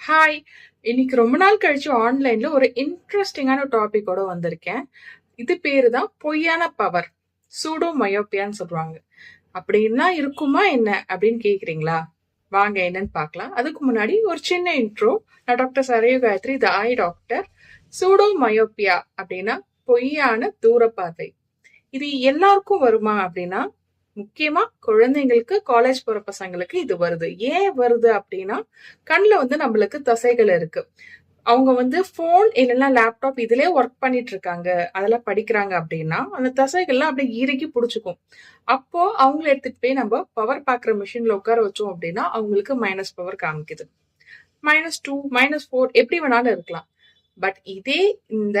Hi இன்னைக்கு ரொம்ப நாள் கழிச்சு ஆன்லைன்ல ஒரு இன்ட்ரெஸ்டிங்கான டாபிக்கோட வந்திருக்கேன். இது பேரு தான் பொய்யான பவர் சூடோ மயோப்பியான்னு சொல்லுவாங்க அப்படின்னா இருக்குமா என்ன அப்படின்னு கேக்குறீங்களா? வாங்க என்னன்னு பார்க்கலாம். அதுக்கு முன்னாடி ஒரு சின்ன இன்ட்ரோ நான் doctor சரைய Gayathri the eye doctor pseudo myopia அப்படின்னா பொய்யான தூரப்பார்வை இது எல்லாருக்கும் வருமா அப்படின்னா முக்கியமா குழந்தைங்களுக்கு காலேஜ் போற பசங்களுக்கு இது வருது. ஏன் வருது அப்படின்னா கண்ணுல வந்து நம்மளுக்கு தசைகள் இருக்கு. அவங்க வந்து ஃபோன் இல்லைன்னா லேப்டாப் இதுலயே ஒர்க் பண்ணிட்டு இருக்காங்க. அதெல்லாம் படிக்கிறாங்க அப்படின்னா அந்த தசைகள்லாம் அப்படியே இறுக்கி பிடிச்சிக்கும். அப்போ அவங்கள எடுத்துட்டு போய் நம்ம பவர் பாக்குற மிஷின்ல உட்கார வச்சோம் அப்படின்னா அவங்களுக்கு மைனஸ் பவர் காமிக்குது. மைனஸ் டூ மைனஸ் ஃபோர் எப்படி வேணாலும் இருக்கலாம். பட் இதே இந்த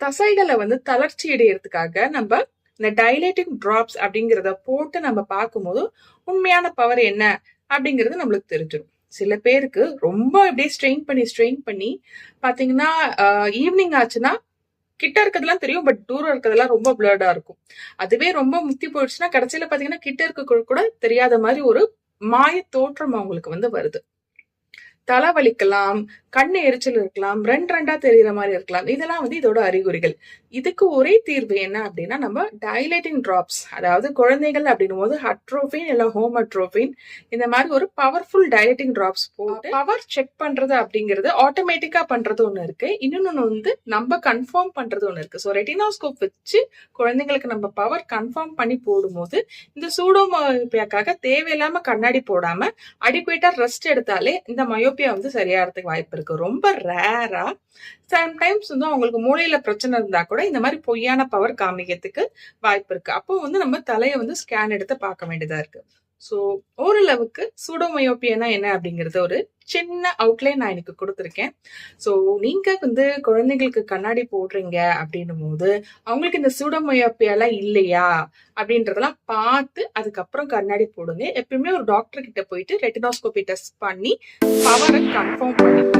தசைகளை வந்து தளர்ச்சி அடையிறதுக்காக நம்ம இந்த டைலேட்டிங் ட்ராப்ஸ் அப்படிங்கிறத போட்டு நம்ம பார்க்கும்போது உண்மையான பவர் என்ன அப்படிங்கிறது நம்மளுக்கு தெரிஞ்சிடும். சில பேருக்கு ரொம்ப அப்படியே ஸ்ட்ரெயின் பண்ணி ஸ்ட்ரெயின் பண்ணி பாத்தீங்கன்னா ஈவினிங் ஆச்சுன்னா கிட்ட இருக்கிறதுலாம் தெரியும் பட் தூரம் இருக்கிறதெல்லாம் ரொம்ப பிளர்டா இருக்கும். அதுவே ரொம்ப முத்தி போயிடுச்சுன்னா கடைசியில பாத்தீங்கன்னா கிட்ட இருக்க கூட தெரியாத மாதிரி ஒரு மாய தோற்றம் அவங்களுக்கு வந்து வருது. தலை வலிக்கலாம் கண்ணு எரிச்சல் இருக்கலாம் ரெண்டு ரெண்டா தெரிகிற மாதிரி இருக்கலாம். இதெல்லாம் வந்து இதோட அறிகுறிகள். இதுக்கு ஒரே தீர்வு என்ன அப்படின்னா நம்ம டைலேட்டிங் டிராப்ஸ் அதாவது குழந்தைகள் அப்படின்னும் போது ஹட்ரோஃபின் இல்ல ஹோம் இந்த மாதிரி ஒரு பவர்ஃபுல் டைலைட்டிங் டிராப்ஸ் போட்டு பவர் செக் பண்றது அப்படிங்கிறது ஆட்டோமேட்டிக்கா பண்றது ஒண்ணு இருக்கு. இன்னொன்னு வந்து நம்ம கன்ஃபார்ம் பண்றது ஒண்ணு இருக்கு. ஸோ ரெட்டினாஸ்கோப் வச்சு குழந்தைங்களுக்கு நம்ம பவர் கன்ஃபார்ம் பண்ணி போடும்போது இந்த சூடோமோபியாக்காக தேவையில்லாம கண்ணாடி போடாம அடிக்குவேட்டா ரெஸ்ட் எடுத்தாலே இந்த மயோப்பியா வந்து சரியாகிறதுக்கு வாய்ப்பு இருக்கு. ரொம்ப ரேரா சம்டைம்ஸ் வந்து அவங்களுக்கு மூளையில பிரச்சனை இருந்தா கூட இந்த மாதிரி பொய்யான பவர் காமிக்கிறதுக்கு வாய்ப்பு இருக்கு. அப்போ வந்து நம்ம தலையை வந்து ஸ்கேன் எடுத்து பார்க்க வேண்டியதா இருக்கு. ஸோ ஓரளவுக்கு சூடோமயோப்பியனா என்ன அப்படிங்கறது ஒரு சின்ன அவுட்லைன் நான் எனக்கு கொடுத்துருக்கேன். ஸோ நீங்க வந்து குழந்தைங்களுக்கு கண்ணாடி போடுறீங்க அப்படின்னும் போது அவங்களுக்கு இந்த சூடோமயோப்பியாலாம் இல்லையா அப்படின்றதெல்லாம் பார்த்து அதுக்கப்புறம் கண்ணாடி போடுங்க. எப்பயுமே ஒரு டாக்டர் கிட்ட போயிட்டு ரெட்டினாஸ்கோபி டெஸ்ட் பண்ணி பவரை கன்ஃபார்ம் பண்ணி